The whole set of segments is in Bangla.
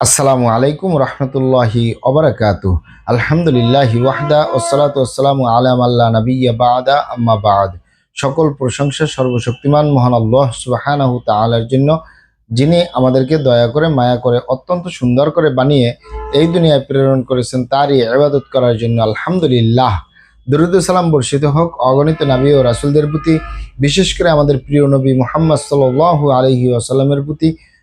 আসসালামু আলাইকুম রহমতুল্লাহি অবরাকাতু আলহামদুলিল্লাহ ওয়াহদা ওসালাত ওসালামু আলাম আল্লাহ নবিয়া বাদা আম্মা বাদ। সকল প্রশংসা সর্বশক্তিমান মহান আল্লাহ সুবাহানাহু তাআলার জন্য, যিনি আমাদেরকে দয়া করে, মায়া করে, অত্যন্ত সুন্দর করে বানিয়ে এই দুনিয়ায় প্রেরণ করেছেন, তারই আবাদত করার জন্য আলহামদুলিল্লাহ। সালাম বর্ষিত হোক, অগণিত নবী ও রাসুলদের প্রতি, বিশেষ করে আমাদের প্রিয় নবী মোহাম্মদ সাল্লাল্লাহু আলাইহি ওয়াসাল্লামের প্রতি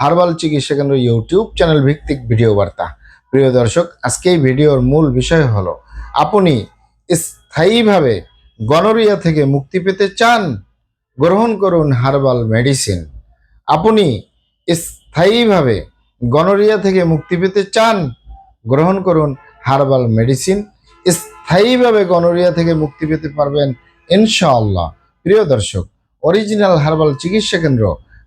হার্বাল চিকিৎসা কেন্দ্র ইউটিউব চ্যানেল ভিত্তিক ভিডিও বার্তা। প্রিয় দর্শক, আজকে এই ভিডিওর মূল বিষয় হলো, আপনি স্থায়ীভাবে গনোরিয়া থেকে মুক্তি পেতে চান? গ্রহণ করুন হার্বাল মেডিসিন। আপনি স্থায়ীভাবে গনোরিয়া থেকে মুক্তি পেতে চান? গ্রহণ করুন হার্বাল মেডিসিন। স্থায়ীভাবে গনোরিয়া থেকে মুক্তি পেতে পারবেন, ইনশাআল্লাহ। প্রিয় দর্শক, অরিজিনাল হার্বাল চিকিৎসা কেন্দ্র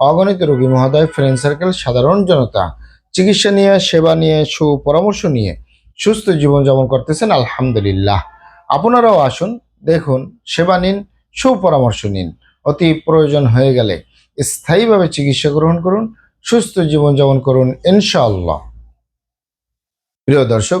অগণিত রোগী মহোদয় ফ্রেন্ড সার্কেল সাধারণ জনতা। চিকিৎসা নিয়ে, সেবা নিয়ে, সুপরামর্শ নিয়ে সুস্থ জীবনযাপন করতেছেন, আলহামদুলিল্লাহ। আপনারাও আসুন, দেখুন, সেবা নিন, সুপরামর্শ নিন। অতি প্রয়োজন হয়ে গেলে স্থায়ীভাবে চিকিৎসা গ্রহণ করুন, সুস্থ জীবনযাপন করুন, ইনশাআল্লাহ। প্রিয় দর্শক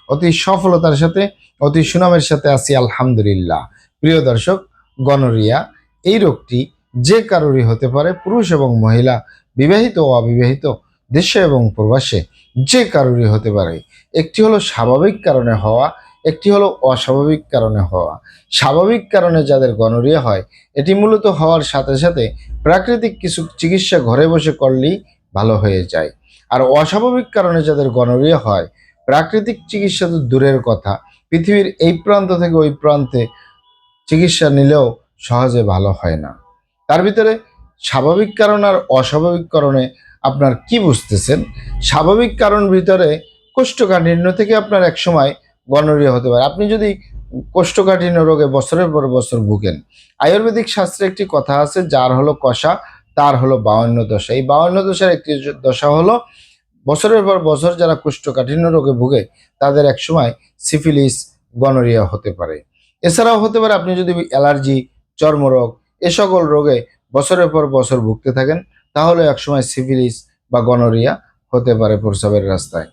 অতি সফলতার সাথে, অতি সুনামের সাথে আছি, আলহামদুলিল্লাহ। প্রিয় দর্শক, গনোরিয়া, এই রোগটি যে কারোরই হতে পারে, পুরুষ এবং মহিলা, বিবাহিত ও অবিবাহিত, দেশে এবং প্রবাসে যে কারোরই হতে পারে। একটি হলো স্বাভাবিক কারণে হওয়া, একটি হলো অস্বাভাবিক কারণে হওয়া। স্বাভাবিক কারণে যাদের গনোরিয়া হয়, এটি মূলত হওয়ার সাথে সাথে প্রাকৃতিক কিছু চিকিৎসা ঘরে বসে করলেই ভালো হয়ে যায়। আর অস্বাভাবিক কারণে যাদের গনোরিয়া হয় প্রাকৃতিক চিকিৎসা তো দূরের কথা। পৃথিবীর এই প্রান্ত থেকে ওই প্রান্তে চিকিৎসা নিলেও সহজে ভালো হয় না। তার ভিতরে স্বাভাবিক কারণ আর অস্বাভাবিক কারণে আপনার কি বুঝতেছেন? স্বাভাবিক কারণ ভিতরে কোষ্ঠকাঠিন্য থেকে আপনার এক সময় গনোরিয়া হতে পারে। আপনি যদি কোষ্ঠকাঠিন্য রোগে বছরের পর বছর ভুগেন, আয়ুর্বেদিক শাস্ত্রে একটি কথা আছে, যার হলো কষা, তার হলো বাউন্ন দশা। এই বাউন্ন দশার একটি দশা হলো বছরের পর বছর যারা কোষ্ঠকাঠিন্য রোগে ভুগে, তাদের একসময় সিফিলিস, গনোরিয়া হতে পারে। এছাড়াও হতে পারে আপনি যদি অ্যালার্জি, চর্মরোগ এ সকল রোগে বছরের পর বছর ভুগতে থাকেন, তাহলে একসময় সিফিলিস বা গনোরিয়া হতে পারে প্রস্রাবের রাস্তায়।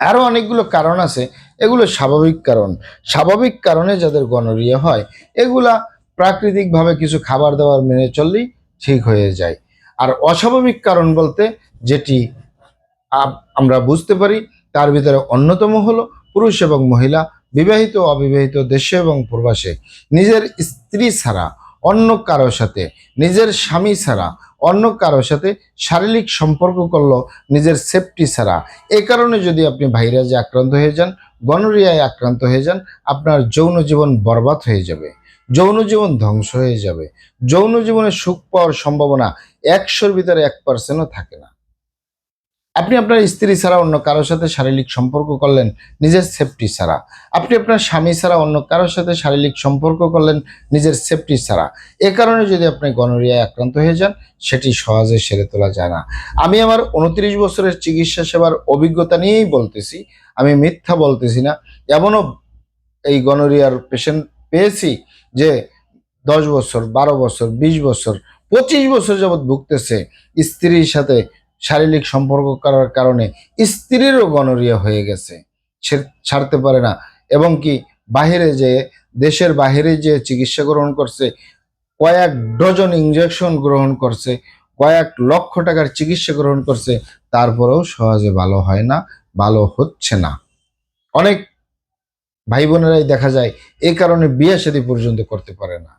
আরও অনেকগুলো কারণ আছে, এগুলো স্বাভাবিক কারণ। স্বাভাবিক কারণে যাদের গনোরিয়া হয়, এগুলা প্রাকৃতিকভাবে কিছু খাবার দাবার মেনে চললেই ঠিক হয়ে যায়। আর অস্বাভাবিক কারণ বলতে যেটি আমরা বুঝতে পারি তার ভিতরে অন্যতম হলো পুরুষ এবং মহিলা, বিবাহিত অবিবাহিত দেশে এবং প্রবাসে। নিজের স্ত্রী ছাড়া অন্য কারও সাথে, নিজের স্বামী ছাড়া অন্য কারও সাথে শারীরিক সম্পর্ক করল, নিজের সেফটি ছাড়া। এ কারণে যদি আপনি ভাইরাসে আক্রান্ত হয়ে যান, গনোরিয়ায় আক্রান্ত হয়ে যান, আপনার যৌন জীবন বরবাদ হয়ে যাবে, যৌন জীবন ধ্বংস হয়ে যাবে। যৌন জীবনে সুখ পাওয়ার সম্ভাবনা একশোর ভিতরে এক পার্সেন্টও থাকে না। আপনি আপনার স্ত্রী ছাড়া অন্য কারোর সাথে শারীরিক সম্পর্ক করলেন, নিজের সেফটি ছাড়া। আপনি আপনার স্বামী ছাড়া অন্য কারোর সাথে শারীরিক সম্পর্ক করলেন, নিজের সেফটি ছাড়া। এ কারণে যদি আপনি গনোরিয়ায় আক্রান্ত হয়ে যান, সেটি সহজে সেরে তোলা যায় না। আমি আমার উনত্রিশ বছরের চিকিৎসা সেবার অভিজ্ঞতা নিয়েই বলতেছি, আমি মিথ্যা বলতেছি না। এমনও এই গনোরিয়ার পেশেন্ট পেয়েছি যে দশ বছর, বারো বছর, বিশ বছর, পঁচিশ বছর যাবৎ ভুগতেছে স্ত্রীর সাথে শারীরিক সম্পর্ক করার কারণে স্ত্রীরও গনোরিয়া হয়ে গেছে। ছাড়তে পারে না। এবং কি বাহিরে যে দেশের বাহিরে যে চিকিৎসা গ্রহণ করছে, কয়েক ডজন ইঞ্জেকশন গ্রহণ করছে, কয়েক লক্ষ টাকার চিকিৎসা গ্রহণ করছে, তারপরেও সহজে ভালো হয় না, ভালো হচ্ছে না। অনেক ভাই বোনেরাই দেখা যায় এই কারণে বিয়ে শাদী পর্যন্ত করতে পারে না।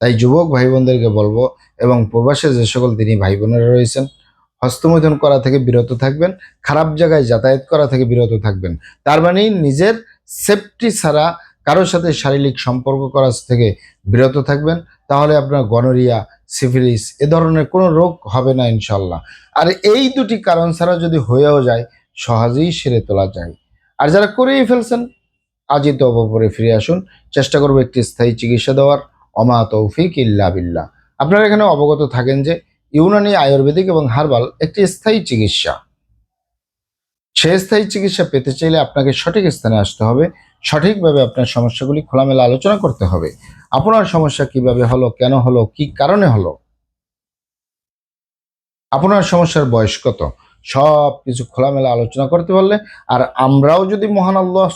তাই যুবক ভাই বোনদেরকে বলব এবং প্রবাসে যে সকল তিনি ভাই বোনেরা রয়েছেন হস্তমৈথুন করা থেকে বিরত থাকবেন, খারাপ জায়গায় যাতায়াত করা থেকে বিরত থাকবেন। তার মানে নিজের সেফটি ছাড়া কারোর সাথে শারীরিক সম্পর্ক করা থেকে বিরত থাকবেন, তাহলে আপনার গনোরিয়া সিফিলিস এ ধরনের কোনো রোগ হবে না ইনশাল্লাহ আর এই দুটি কারণ ছাড়া যদি হয়েও যায়, সহজেই সেরে তোলা যায়। আর যারা করেই ফেলছেন, আজই তো অপরে ফিরে আসুন। চেষ্টা করব একটি স্থায়ী চিকিৎসা দেওয়ার। অমা তৌফিক ইল্লা বিল্লাহ। আপনারা এখানে অবগত থাকেন যে ইউনানি আয়ুর্বেদিক এবং হার্বাল একটি স্থায়ী চিকিৎসা। সে স্থায়ী চিকিৎসা পেতে চাইলে আপনাকে সঠিক স্থানে আসতে হবে। সঠিকভাবে আপনার সমস্যাগুলি খোলামেলা আলোচনা করতে হবে। আপনার সমস্যা কীভাবে হলো, কেন হলো, কি কারণে হলো? আপনার সমস্যার বয়স কত? সব কিছু খোলামেলা আলোচনা করতে পারলে আর আমরাও যদি মহান আল্লাহ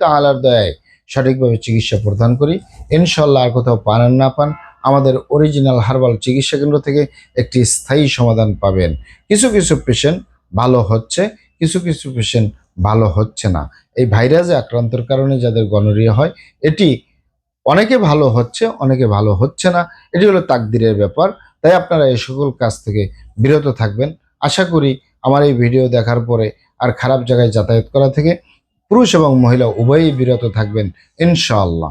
তাআলার দয়ায় সঠিকভাবে চিকিৎসা প্রদান করি ইনশাল্লাহ আর কোথাও পান না পান আমাদের অরিজিনাল হার্বাল চিকিৎসা কেন্দ্র থেকে একটি স্থায়ী সমাধান পাবেন। কিছু কিছু পেশেন্ট ভালো হচ্ছে, কিছু কিছু পেশেন্ট ভালো হচ্ছে না। এই ভাইরাসে আক্রান্তর কারণে যাদের গনোরিয়া হয়, এটি অনেকে ভালো হচ্ছে, অনেকে ভালো হচ্ছে না। এটি হলো তাকদিরের ব্যাপার। তাই আপনারা এই সকল কাজ থেকে বিরত থাকবেন। আশা করি আমার এই ভিডিও দেখার পরে আর খারাপ জায়গায় যাতায়াত করা থেকে পুরুষ এবং মহিলা উভয়ই বিরত থাকবেন, ইনশাআল্লাহ।